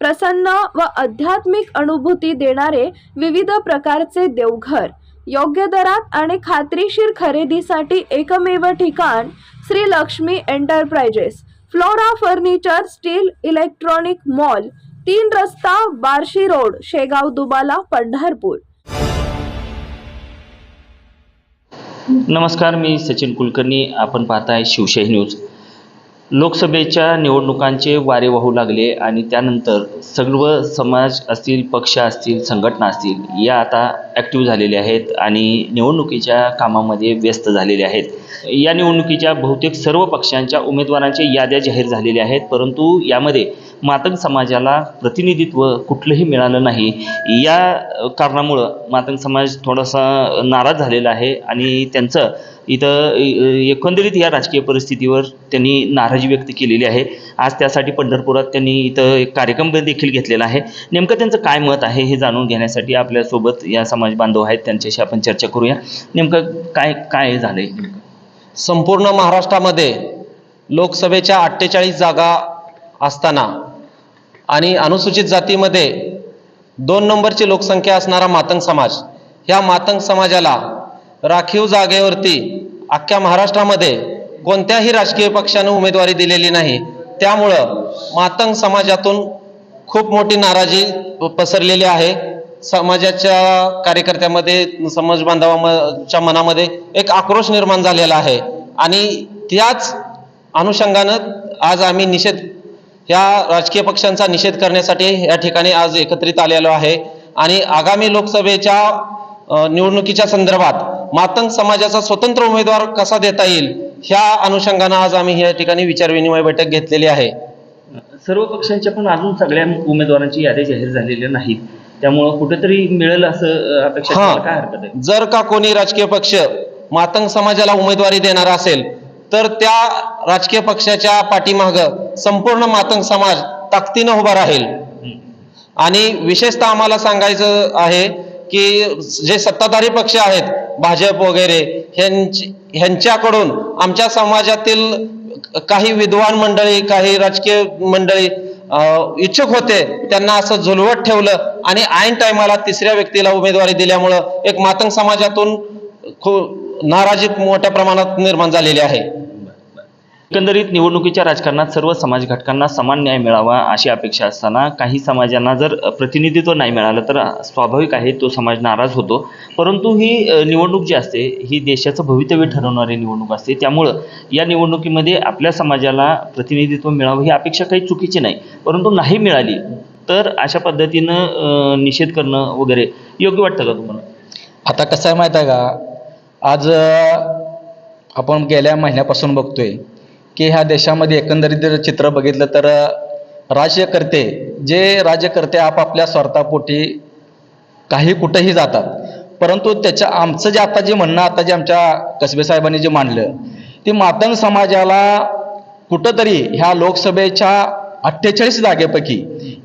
प्रसन्न व आध्यात्मिक अनुभूती देणारे विविध प्रकारचे देवघर. योग्य दरात आणि खात्रीशीर खरेदीसाठी एकमेव ठिकाण Shri Lakshmi Enterprises. Flora Furniture Steel Electronic Mall तीन रस्ता बार्शी रोड शेगाव दुबाला पंढरपूर. नमस्कार मी सचिन कुलकर्णी. आपण पाहताय शिवशाही न्यूज. लोकसभेच्या निवडणुकांचे वारे वाहू लागले आणि त्यानंतर सर्व समाज असतील पक्ष असतील संघटना असतील या आता ॲक्टिव्ह झालेल्या आहेत आणि निवडणुकीच्या कामामध्ये व्यस्त झालेले आहेत. या निवडणुकीच्या बहुतेक सर्व पक्षांच्या उमेदवारांच्या याद्या जाहीर झालेल्या आहेत परंतु यामध्ये मातंग समाजाला प्रतिनिधित्व कुठलंही मिळालं नाही. या कारणामुळं मातंग समाज थोडासा नाराज झालेला आहे आणि त्यांचं इथं एकंदरीत या राजकीय परिस्थितीवर त्यांनी नाराजी व्यक्त केलेली आहे. आज त्यासाठी पंढरपुरात त्यांनी इथं एक कार्यक्रम देखील घेतलेला आहे. नेमकं त्यांचं काय मत आहे हे जाणून घेण्यासाठी आपल्यासोबत या समाज बांधव आहेत. त्यांच्याशी आपण चर्चा करूया. नेमकं काय काय झालं आहे संपूर्ण महाराष्ट्रामध्ये लोकसभेच्या अठ्ठेचाळीस जागा असताना आणि अनुसूचित जातीमध्ये दोन नंबरची लोकसंख्या असणारा मातंग समाज. ह्या मातंग समाजाला राखीव जागेवरती अख्ख्या महाराष्ट्रामध्ये कोणत्याही राजकीय पक्षानं उमेदवारी दिलेली नाही. त्यामुळं मातंग समाजातून खूप मोठी नाराजी पसरलेली आहे. समाजाच्या कार्यकर्त्यामध्ये समाज बांधवाच्या मनामध्ये एक आक्रोश निर्माण झालेला आहे. आणि त्याच अनुषंगानं आज आम्ही निषेध या राजकीय पक्षांचा निषेध करण्यासाठी या ठिकाणी आज एकत्रित आलेलो आहे. आणि आगामी लोकसभेच्या निवडणुकीच्या संदर्भात मातंग समाजाचा स्वतंत्र उमेदवार कसा देता येईल ह्या अनुषंगानं आज आम्ही या ठिकाणी विचारविनिमय बैठक घेतलेली आहे. सर्व पक्षांच्या पण अजून सगळ्या उमेदवारांची याद्या जाहीर झालेल्या नाहीत. त्यामुळं कुठेतरी मिळेल असं अपेक्षा हा. करायला काय हरकत आहे? जर का कोणी राजकीय पक्ष मातंग समाजाला उमेदवारी देणार असेल तर त्या राजकीय पक्षाच्या पाठीमाग संपूर्ण मातंग समाज ताकदीनं उभा राहील. आणि विशेषतः आम्हाला सांगायचं आहे की जे सत्ताधारी पक्ष आहेत भाजप वगैरे ह्यांची ह्यांच्याकडून आमच्या समाजातील काही विद्वान मंडळी काही राजकीय मंडळी इच्छुक होते त्यांना असं झुलवत ठेवलं आणि ऐन टायमाला तिसऱ्या व्यक्तीला उमेदवारी दिल्यामुळं एक मातंग समाजातून खूप नाराजी मोठ्या प्रमाणात निर्माण झालेली आहे. एकंदरीत निवडणुकीच्या राजकारणात सर्व समाज घटकांना समान न्याय मिळावा अशी अपेक्षा असताना काही समाजांना जर प्रतिनिधित्व नाही मिळालं तर स्वाभाविक आहे तो समाज नाराज होतो. परंतु ही निवडणूक जी असते ही देशाचं भवितव्य ठरवणारी निवडणूक असते. त्यामुळं या निवडणुकीमध्ये आपल्या समाजाला प्रतिनिधित्व मिळावं ही अपेक्षा काही चुकीची नाही. परंतु नाही मिळाली तर अशा पद्धतीनं निषेध करणं वगैरे योग्य वाटतं का तुम्हाला? आता कसं आहे माहीत आहे का? आज आपण गेल्या महिन्यापासून बघतोय की ह्या देशामध्ये एकंदरीत जर चित्र बघितलं तर राज्यकर्ते जे राज्यकर्ते आपापल्या स्वार्थापोटी काही कुठंही जातात परंतु त्याच्या आमचं जे आता जे म्हणणं आता जे आमच्या कसबे साहेबांनी जे मांडलं ती मातंग समाजाला कुठंतरी ह्या लोकसभेच्या अठ्ठेचाळीस जागेपैकी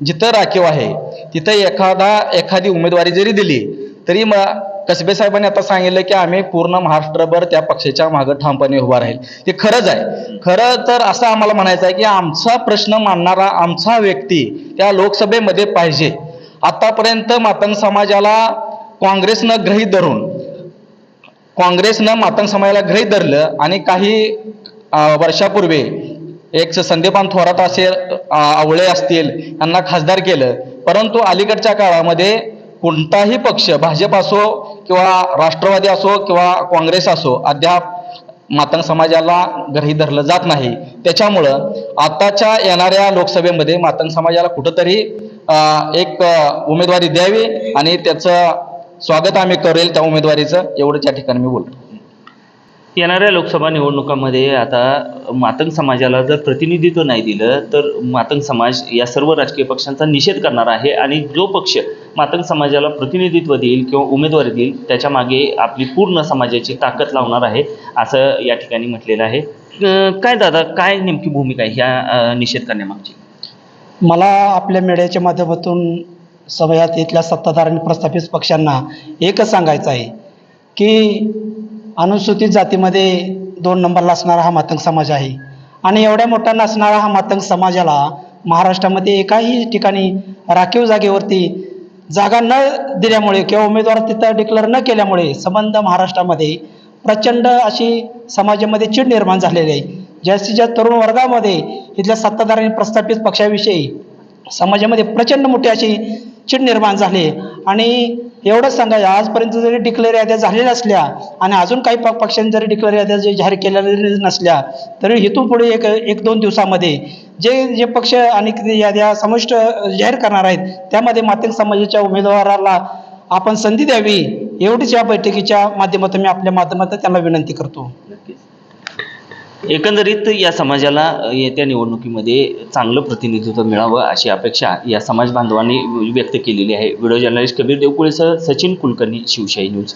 जिथं राखीव आहे तिथं एखादा एखादी उमेदवारी जरी दिली तरी मग कसबे साहेबांनी आता सांगितलं की आम्ही पूर्ण महाराष्ट्रभर त्या पक्षाच्या मागं ठामपणे उभा राहील. ते खरंच आहे. खरं तर असं आम्हाला म्हणायचं आहे की आमचा प्रश्न मांडणारा आमचा व्यक्ती त्या लोकसभेमध्ये पाहिजे. आतापर्यंत मातंग समाजाला काँग्रेसनं गृहीत धरून काँग्रेसनं मातंग समाजाला गृहीत धरलं आणि काही वर्षापूर्वी एक संदीपान थोरात असेल आवळे असतील यांना खासदार केलं. परंतु अलीकडच्या काळामध्ये कोणताही पक्ष भाजप असो किंवा राष्ट्रवादी असो किंवा काँग्रेस असो अद्याप मातंग समाजाला गृहीत धरलं जात नाही. त्याच्यामुळं आताच्या येणाऱ्या लोकसभेमध्ये मातंग समाजाला कुठंतरी एक उमेदवारी द्यावी आणि त्याचं स्वागत आम्ही करेल त्या उमेदवारीचं एवढंच या ठिकाणी मी बोलतो. येणाऱ्या लोकसभा निवडणुकामध्ये आता मातंग समाजाला जर प्रतिनिधित्व नाही दिलं तर मातंग समाज या सर्व राजकीय पक्षांचा निषेध करणार आहे आणि जो पक्ष मातंग समाजाला प्रतिनिधित्व देईल किंवा उमेदवारी देईल त्याच्यामागे आपली पूर्ण समाजाची ताकद लावणार आहे असं या ठिकाणी म्हटलेलं आहे. काय दादा काय नेमकी भूमिका आहे ह्या निषेध करण्यामागची? मला आपल्या मेळ्याच्या माध्यमातून सभयात इथल्या सत्ताधार आणि प्रस्थापित पक्षांना एकच सांगायचं आहे की अनुसूचित जातीमध्ये दोन नंबरला असणारा हा मातंग समाज आहे. आणि एवढ्या मोठा नसणारा हा मातंग समाजाला महाराष्ट्रामध्ये एकाही ठिकाणी राखीव जागेवरती जागा न दिल्यामुळे किंवा उमेदवार तिथं डिक्लेअर न केल्यामुळे संबंध महाराष्ट्रामध्ये प्रचंड अशी समाजामध्ये चीड निर्माण झालेली आहे. जास्तीत जास्त तरुण वर्गामध्ये इथल्या सत्ताधार प्रस्थापित पक्षाविषयी समाजामध्ये प्रचंड मोठी अशी चीड निर्माण झाली आणि एवढंच सांगायचं आजपर्यंत जरी डिक्लेअर याद्या झालेल्या असल्या आणि अजून काही प- पक्षांनी जरी डिक्लेअर याद्या जे जाहीर केलेल्या नसल्या तरी इथून पुढे एक एक दोन दिवसामध्ये जे जे पक्ष आणि याद्या समाविष्ट जाहीर करणार आहेत त्यामध्ये मातेक समाजाच्या उमेदवाराला आपण संधी द्यावी एवढीच या बैठकीच्या माध्यमातून मी आपल्या माध्यमातून त्यांना विनंती करतो. एकंदरीत या समाजाला येत्या निवडणुकीमध्ये चांगलं प्रतिनिधित्व मिळावं अशी अपेक्षा या समाज बांधवांनी व्यक्त केलेली आहे. व्हिडिओ जर्नलिस्ट कबीर देवकुळेसह सचिन कुलकर्णी शिवशाही न्यूज.